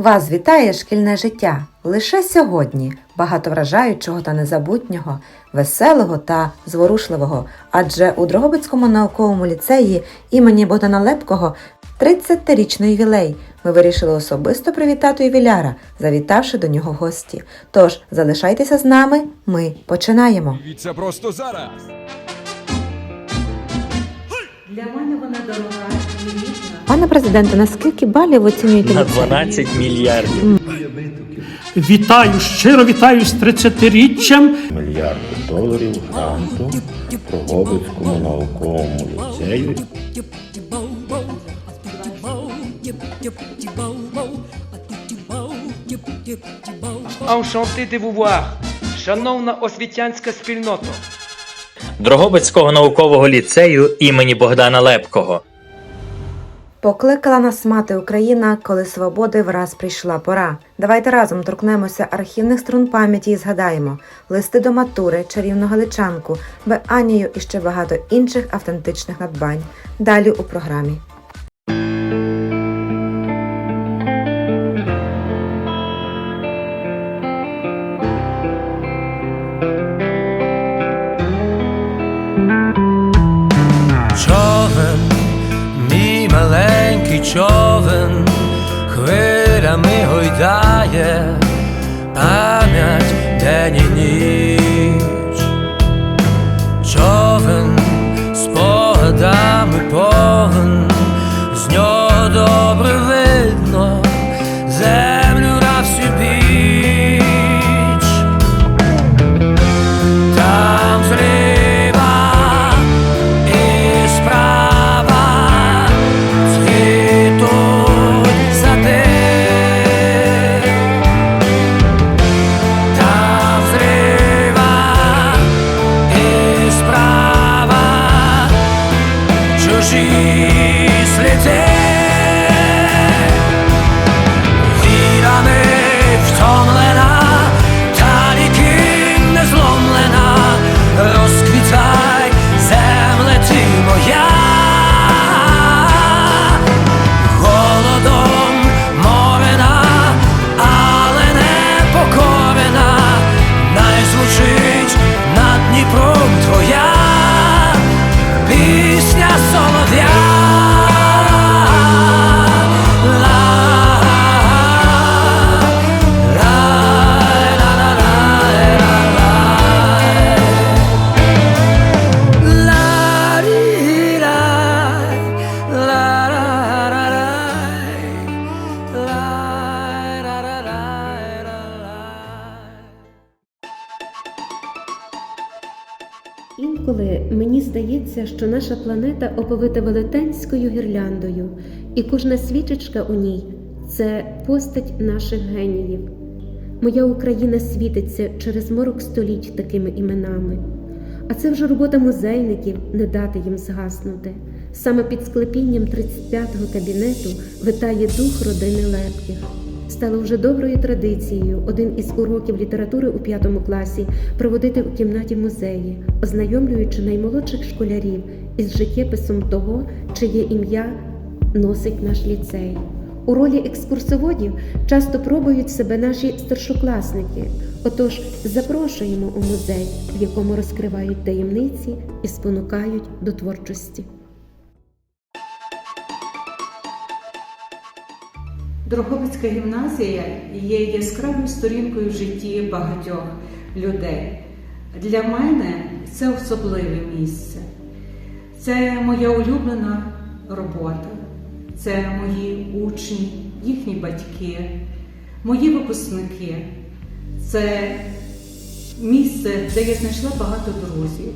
Вас вітає шкільне життя лише сьогодні, багато вражаючого та незабутнього, веселого та зворушливого. Адже у Дрогобицькому науковому ліцеї імені Богдана Лепкого 30-річний ювілей. Ми вирішили особисто привітати ювіляра, завітавши до нього в гості. Тож залишайтеся з нами, ми починаємо. Дивіться просто зараз. Для мене вона дорога. Пане президенте, на скільки балів оцінюєте на ліцей? 12 мільярдів. Вітаю, щиро вітаю з 30-річчям. мільярди доларів гранту Дрогобицькому науковому ліцею de vous шановна освітянська спільнота. Дрогобицького наукового ліцею імені Богдана Лепкого. Покликала нас мати Україна, коли свободи враз прийшла пора. Давайте разом торкнемося архівних струн пам'яті і згадаємо листи до матури, чарівну галичанку, Беанію і ще багато інших автентичних надбань. Далі у програмі. Гойдає пам'ять наша планета оповита велетенською гірляндою, і кожна свічечка у ній це постать наших геніїв. Моя Україна світиться через морок століть такими іменами. А це вже робота музейників не дати їм згаснути. Саме під склепінням 35-го кабінету витає дух родини Лепких. Стало вже доброю традицією один із уроків літератури у п'ятому класі проводити у кімнаті музеї, ознайомлюючи наймолодших школярів із життєписом того, чиє ім'я носить наш ліцей. У ролі екскурсоводів часто пробують себе наші старшокласники. Отож, запрошуємо у музей, в якому розкривають таємниці і спонукають до творчості. Дрогобицька гімназія є яскравою сторінкою в житті багатьох людей. Для мене це особливе місце. Це моя улюблена робота, це мої учні, їхні батьки, мої випускники. Це місце, де я знайшла багато друзів,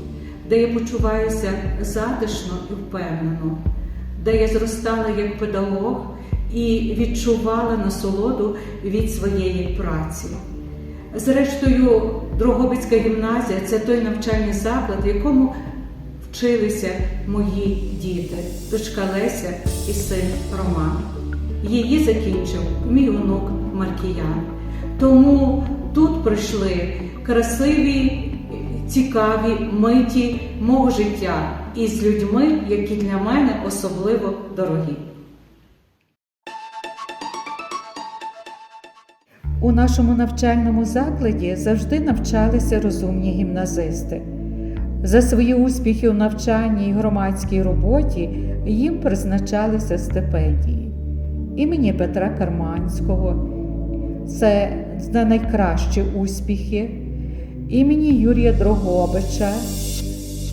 де я почуваюся затишно і впевнено, де я зростала як педагог і відчувала насолоду від своєї праці. Зрештою, Дрогобицька гімназія це той навчальний заклад, в якому вчилися мої діти, дочка Леся і син Роман. Її закінчив мій онук Маркіян. Тому тут пройшли красиві, цікаві миті мого життя із людьми, які для мене особливо дорогі. У нашому навчальному закладі завжди навчалися розумні гімназисти. За свої успіхи у навчанні і громадській роботі їм призначалися стипендії імені Петра Карманського. Це за найкращі успіхи, імені Юрія Дрогобича,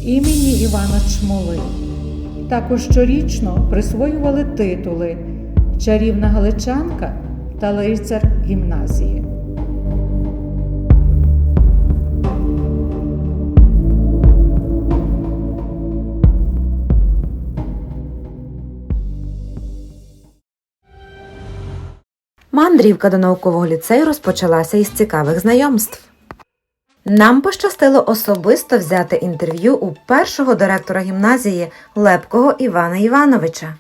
імені Івана Чмоли. Також щорічно присвоювали титули Чарівна Галичанка та лицар гімназії. Мандрівка до наукового ліцею розпочалася із цікавих знайомств. Нам пощастило особисто взяти інтерв'ю у першого директора гімназії Лепкого Івана Івановича.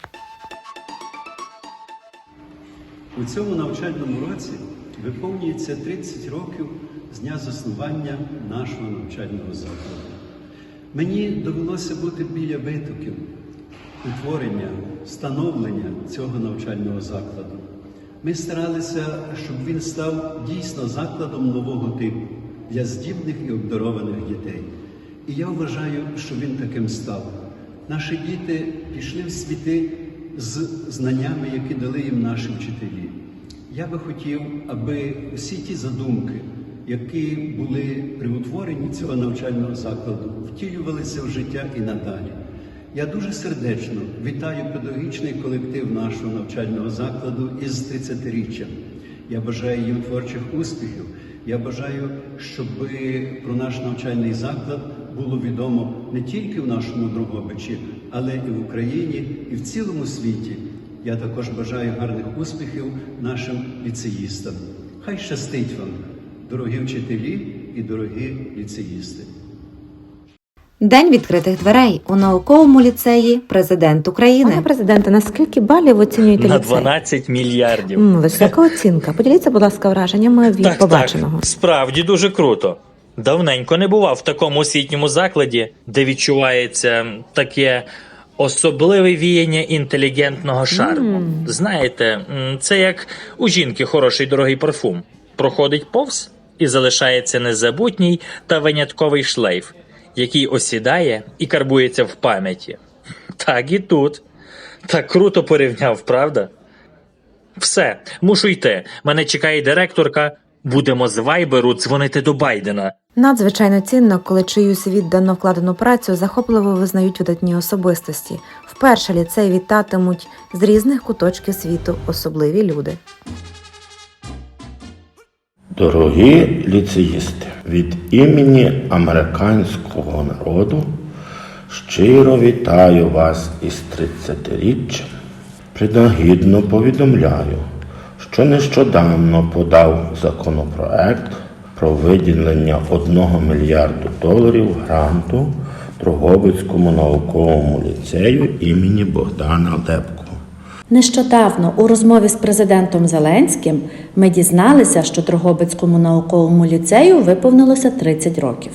У цьому навчальному році виповнюється 30 років з дня заснування нашого навчального закладу. Мені довелося бути біля витоків утворення, становлення цього навчального закладу. Ми старалися, щоб він став дійсно закладом нового типу для здібних і обдарованих дітей. І я вважаю, що він таким став. Наші діти пішли в світи з знаннями, які дали їм наші вчителі. Я би хотів, аби всі ті задумки, які були при утворенні цього навчального закладу, втілювалися в життя і надалі. Я дуже сердечно вітаю педагогічний колектив нашого навчального закладу із 30-річчям. Я бажаю їм творчих успіхів. Я бажаю, щоб про наш навчальний заклад було відомо не тільки в нашому Дрогобичі, але і в Україні, і в цілому світі. Я також бажаю гарних успіхів нашим ліцеїстам. Хай щастить вам, дорогі вчителі і дорогі ліцеїсти. День відкритих дверей у науковому ліцеї президент України. Пане президенте, на скільки балів оцінюєте На ліцей? 12 мільярдів. М, висока оцінка. Поділіться, будь ласка, враженнями від Так, побаченого. так, справді дуже круто. Давненько не бував в такому освітньому закладі, де відчувається таке особливе віяння інтелігентного шарму. Знаєте, м, це як у жінки хороший дорогий парфум. Проходить повз і залишається незабутній та винятковий шлейф, який осідає і карбується в пам'яті. Так і тут. Так круто порівняв, правда? Все, мушу йти. Мене чекає директорка. Будемо з вайберу дзвонити до Байдена. Надзвичайно цінно, коли чиюсь віддано вкладену працю захопливо визнають видатні особистості. Вперше ліцей вітатимуть з різних куточків світу особливі люди. Дорогі ліцеїсти, від імені американського народу щиро вітаю вас із 30-річчям. Принагідно повідомляю, що нещодавно подав законопроект про виділення 1 мільярду доларів гранту Дрогобицькому науковому ліцею імені Богдана Лепкого. Нещодавно у розмові з президентом Зеленським ми дізналися, що Дрогобицькому науковому ліцею виповнилося 30 років.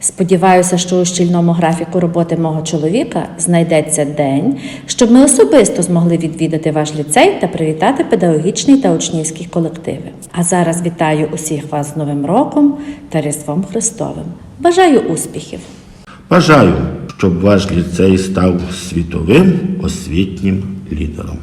Сподіваюся, що у щільному графіку роботи мого чоловіка знайдеться день, щоб ми особисто змогли відвідати ваш ліцей та привітати педагогічний та учнівський колективи. А зараз вітаю усіх вас з Новим роком та Різдвом Христовим. Бажаю успіхів! Бажаю, щоб ваш ліцей став світовим освітнім лідером.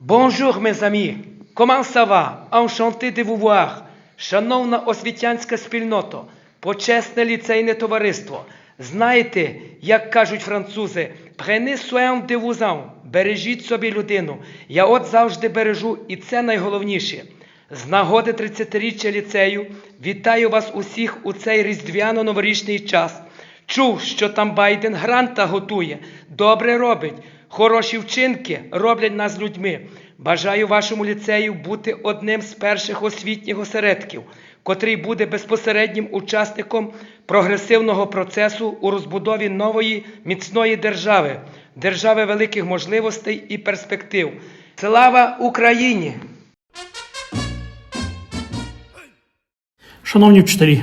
Bonjour, mes amis! Comment ça va? Enchanté de vous voir! Шановна освітянська спільнота, почесне ліцейне товариство. Знаєте, як кажуть французи, prenez soin de vous en, бережіть собі людину. Я от завжди бережу, і це найголовніше. З нагоди 30-річчя ліцею вітаю вас усіх у цей різдвяно-новорічний час. Чув, що там Байден гранта готує. Добре робить. Хороші вчинки роблять нас людьми. Бажаю вашому ліцею бути одним з перших освітніх осередків, котрий буде безпосереднім учасником прогресивного процесу у розбудові нової міцної держави, держави великих можливостей і перспектив. Слава Україні! Шановні вчителі,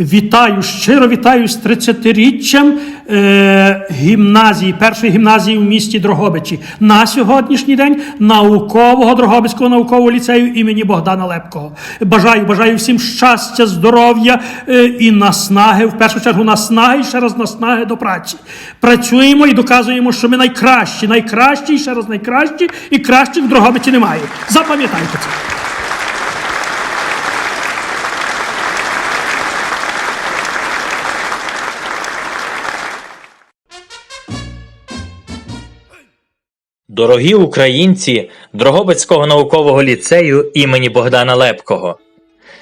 Вітаю, щиро вітаю з 30-річчям е, гімназії, першої гімназії в місті Дрогобичі. На сьогоднішній день наукового Дрогобицького наукового ліцею імені Богдана Лепкого. Бажаю, бажаю всім щастя, здоров'я е, і наснаги, в першу чергу наснаги і ще раз наснаги до праці. Працюємо і доказуємо, що ми найкращі, найкращі, ще раз найкращі, і кращих в Дрогобичі немає. Запам'ятайте це. Дорогі українці Дрогобицького наукового ліцею імені Богдана Лепкого.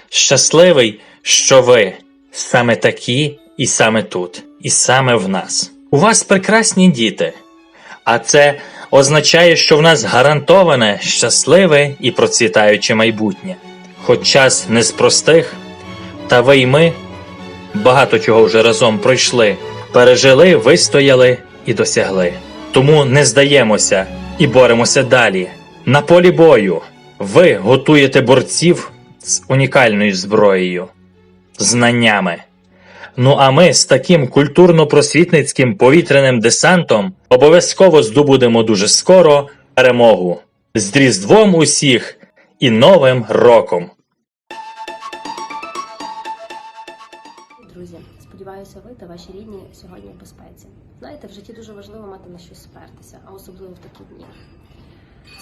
Щасливий, що ви саме такі і саме тут, і саме в нас. У вас прекрасні діти, а це означає, що в нас гарантоване щасливе і процвітаюче майбутнє. Хоч час не з простих, та ви й ми багато чого вже разом пройшли, пережили, вистояли і досягли. Тому не здаємося і боремося далі. На полі бою ви готуєте борців з унікальною зброєю, знаннями. Ну а ми з таким культурно-просвітницьким повітряним десантом обов'язково здобудемо дуже скоро перемогу з Різдвом усіх і Новим роком! Друзі, сподіваюся, ви та ваші рідні сьогодні в безпеці. Знаєте, в житті дуже важливо мати на щось спертися, а особливо в такі дні.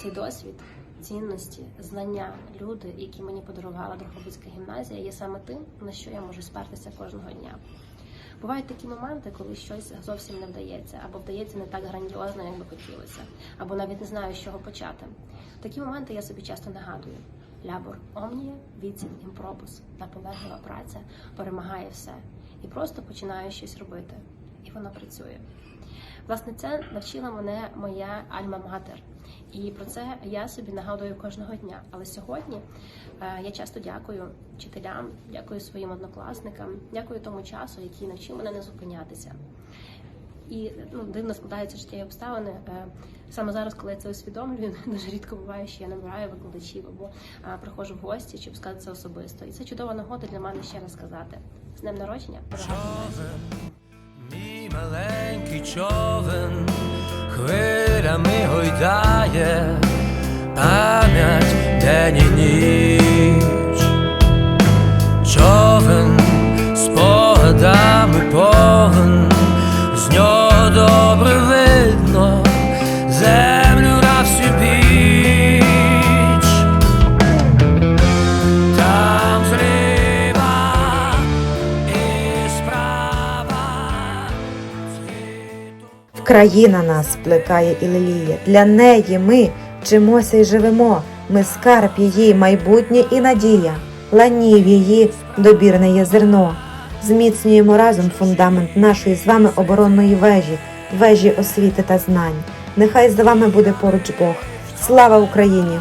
Цей досвід, цінності, знання, люди, які мені подарувала Дрогобицька гімназія, є саме тим, на що я можу спертися кожного дня. Бувають такі моменти, коли щось зовсім не вдається, або вдається не так грандіозно, як би хотілося, або навіть не знаю, з чого почати. Такі моменти я собі часто нагадую: лябор омніє, віцін імпробус, наполеглива праця перемагає все. І просто починаю щось робити. Воно працює. Власне, це навчила мене моя альма-матер. І про це я собі нагадую кожного дня. Але сьогодні е, я часто дякую вчителям, дякую своїм однокласникам, дякую тому часу, який навчив мене не зупинятися. І ну, дивно складаються життєві обставини. Е, Саме зараз, коли я це усвідомлюю, дуже рідко буває, що я набираю викладачів або а, приходжу в гості, щоб сказати це особисто. І це чудова нагода для мене ще раз сказати. З днем народження! Маленький човен хвилями гойдає пам'ять день і ніч. Країна нас плекає і леліє. Для неї ми вчимося і живемо. Ми скарб її, майбутнє і надія. Ланів її добірне є зерно. Зміцнюємо разом фундамент нашої з вами оборонної вежі, вежі освіти та знань. Нехай з вами буде поруч Бог. Слава Україні!